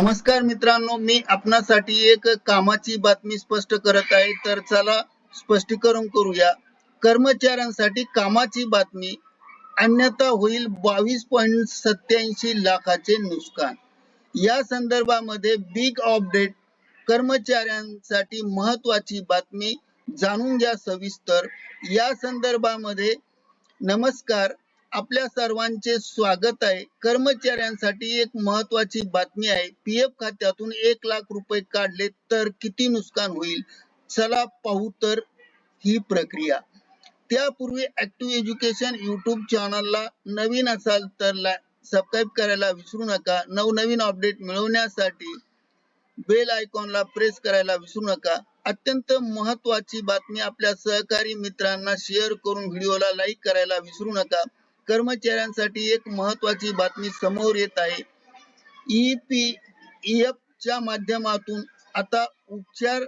नमस्कार मित्रांनो मी आपणासाठी एक कामाची बातमी स्पष्ट करत आहे. तर चला स्पष्टीकरण करूया. कर्मचाऱ्यांसाठी कामाची बातमी अन्यथा होईल बावीस पॉईंट सत्याऐंशी लाखाचे नुकसान. या संदर्भामध्ये बिग अपडेट कर्मचाऱ्यांसाठी महत्वाची बातमी जाणून घ्या सविस्तर. या संदर्भामध्ये नमस्कार. आपल्या सर्वांचे स्वागत आहे. कर्मचाऱ्यांसाठी एक महत्वाची बातमी आहे. पी एफ खात्यातून एक लाख रुपये काढले तर किती नुकसान होईल? चला पाहू तर ही प्रक्रिया. त्यापूर्वी ऍक्टिव्ह एज्युकेशन युट्यूब चॅनलला नवीन असाल तर सबस्क्राईब करायला विसरू नका. नवनवीन अपडेट मिळवण्यासाठी बेल आयकॉनला प्रेस करायला विसरू नका. अत्यंत महत्वाची बातमी आपल्या सहकारी मित्रांना शेअर करून व्हिडिओला लाईक करायला विसरू नका. कर्मचाऱ्यांसाठी एक महत्वाची बातमी समोर येत आहे. ई पी एफ च्या माध्यमातून आता उपचार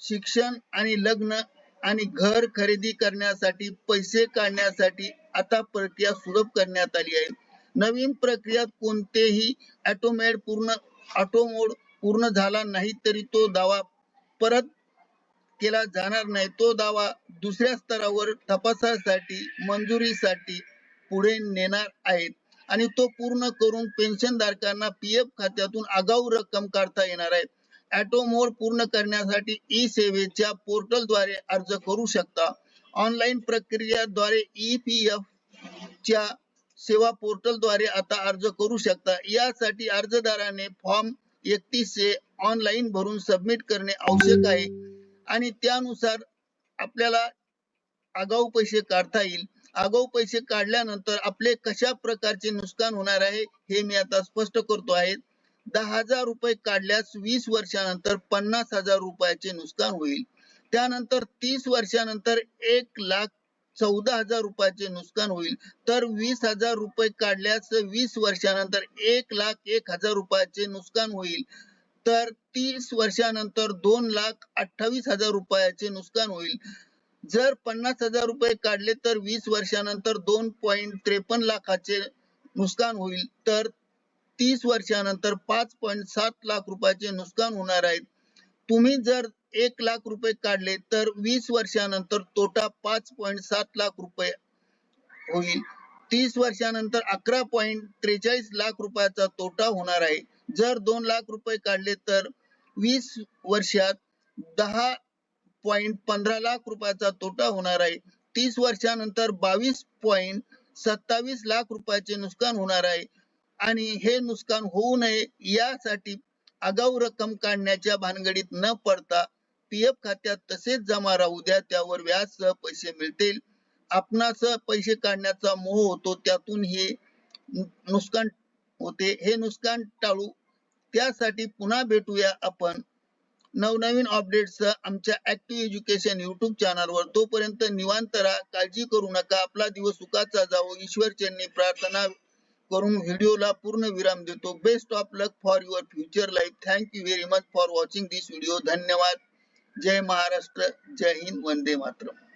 शिक्षण आणि लग्न आणि घर खरेदी करण्यासाठी पैसे काढण्यासाठी आता प्रक्रिया सुलभ करण्यात आली आहे. नवीन प्रक्रियात कोणतेही ऑटोमेड पूर्ण ऑटोमोड पूर्ण झाला नाही तरी तो दावा परत केला जाणार नाही. तो दावा दुसऱ्या स्तरावर तपासासाठी मंजुरीसाठी पुढे नेणार आहेत. आणि तो पूर्ण करून पेन्शन धारकांना पी एफ खात्यातून आगाऊ रक्कम काढता येणार आहे. ऑटो मोड पूर्ण करण्यासाठी ई सेवेच्या पोर्टलद्वारे अर्ज करू शकता. ऑनलाईन प्रक्रियाद्वारे ई पी एफ च्या सेवा पोर्टलद्वारे आता अर्ज करू शकता. यासाठी अर्जदाराने फॉर्म एकतीस ऑनलाईन भरून सबमिट करणे आवश्यक आहे. आणि त्यानुसार आपल्याला आगाऊ पैसे काढता येईल. आगाऊ पैसे काढल्यानंतर आपले कशा प्रकारचे नुकसान होणार आहे हे मी आता स्पष्ट करतो आहे. दहा हजार रुपये काढल्यास वीस वर्षानंतर पन्नास हजार रुपयाचे नुकसान होईल. त्यानंतर तीस वर्षानंतर एक लाख चौदा हजार रुपयाचे नुकसान होईल. तर वीस हजार रुपये काढल्यास वीस वर्षानंतर एक लाख एक हजार रुपयाचे नुकसान होईल. तर तीस वर्षानंतर दोन लाख अठ्ठावीस हजार रुपयाचे नुकसान होईल. जर पन्नास हजार रुपये काढले तर वीस वर्षानंतर दोन पॉईंट त्रेपन्न लाखाचे नुकसान होईल. तर तीस वर्षानंतर पाच पॉईंट सात लाख रुपयाचे नुकसान होणार आहे. तुम्ही जर एक लाख रुपये काढले तर वीस वर्षानंतर तोटा पाच पॉईंट सात लाख रुपये होईल. तीस वर्षानंतर अकरा पॉईंट त्रेचाळीस लाख रुपयाचा तोटा होणार आहे. जर दोन लाख रुपये काढले तर वीस वर्षात दहा पॉईंट पंधरा लाख रुपयाचा तोटा होणार आहे. तीस वर्षानंतर बावीस पॉईंट सत्तावीस लाख रुपयाचे नुकसान होणार आहे. आणि हे नुकसान होऊ नये यासाठी आगाऊ रक्कम काढण्याच्या भानगडीत न पडता पी एफ खात्यात तसेच जमा राहू द्या त्यावर व्याज सह पैसे मिळतील. आपणास पैसे काढण्याचा मोह होतो त्यातून हे नुकसान होते. हे नुकसान टाळू. त्यासाठी पुन्हा भेटूया आपण. नवनवीन अपडेट्स आमच्या ऍक्टिव्ह एज्युकेशन युट्यूब चॅनलवर तोपर्यंत निवांत राहा. काळजी करू नका. आपला दिवस सुखाचा जावो. ईश्वर चरणी प्रार्थना करून व्हिडिओला पूर्ण विराम देतो. Best of luck for your future life thank you very much for watching this video धन्यवाद. जय महाराष्ट्र. जय हिंद. वंदे मातरम.